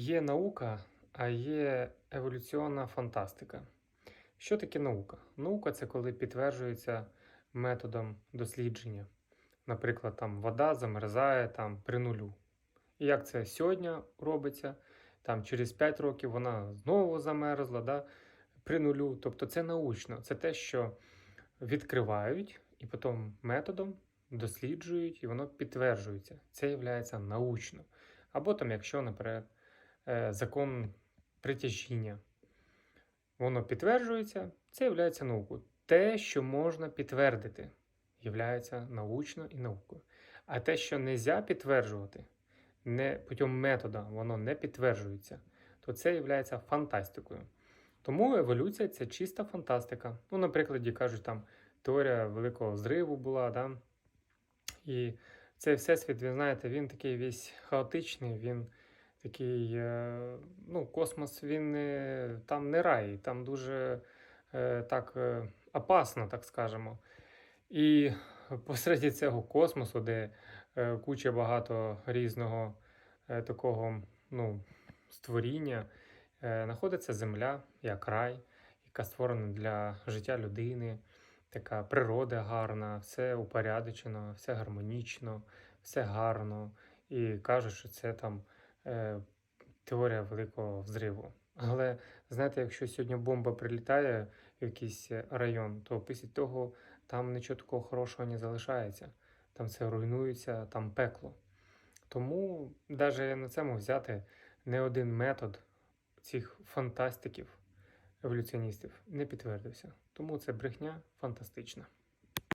Є наука, а є еволюційна фантастика. Що таке наука? Наука це коли підтверджується методом дослідження. Наприклад, там вода замерзає там, при нулю. І як це сьогодні робиться, там через 5 років вона знову замерзла да, при нулю. Тобто це научно, це те, що відкривають і потім методом досліджують, і воно підтверджується. Це є научно. Або там, якщо, наприклад, закон притяжіння. Воно підтверджується, це є наукою. Те, що можна підтвердити, є научно і наукою. А те, що не можна підтверджувати, не путем метода, воно не підтверджується, то це є фантастикою. Тому еволюція це чиста фантастика. Ну, наприклад, кажуть, там теорія великого зриву була, да? і цей всесвіт, ви знаєте, він такий весь хаотичний, він такий, е, ну, космос, він не, там не рай, там дуже е, так е, опасно, так скажемо. І посеред цього космосу, де куча багато різного такого ну, створіння, знаходиться Земля як рай, яка створена для життя людини. Така природа гарна, все упорядочено, все гармонічно, все гарно. І кажуть, що це там е, теорія великого взриву. Але знаєте, якщо сьогодні бомба прилітає в якийсь район, то після того там нічого такого хорошого не залишається. Там все руйнується, там пекло. Тому навіть на цьому взяти не один метод цих фантастиків, еволюціоністів не підтвердився. Тому це брехня фантастична.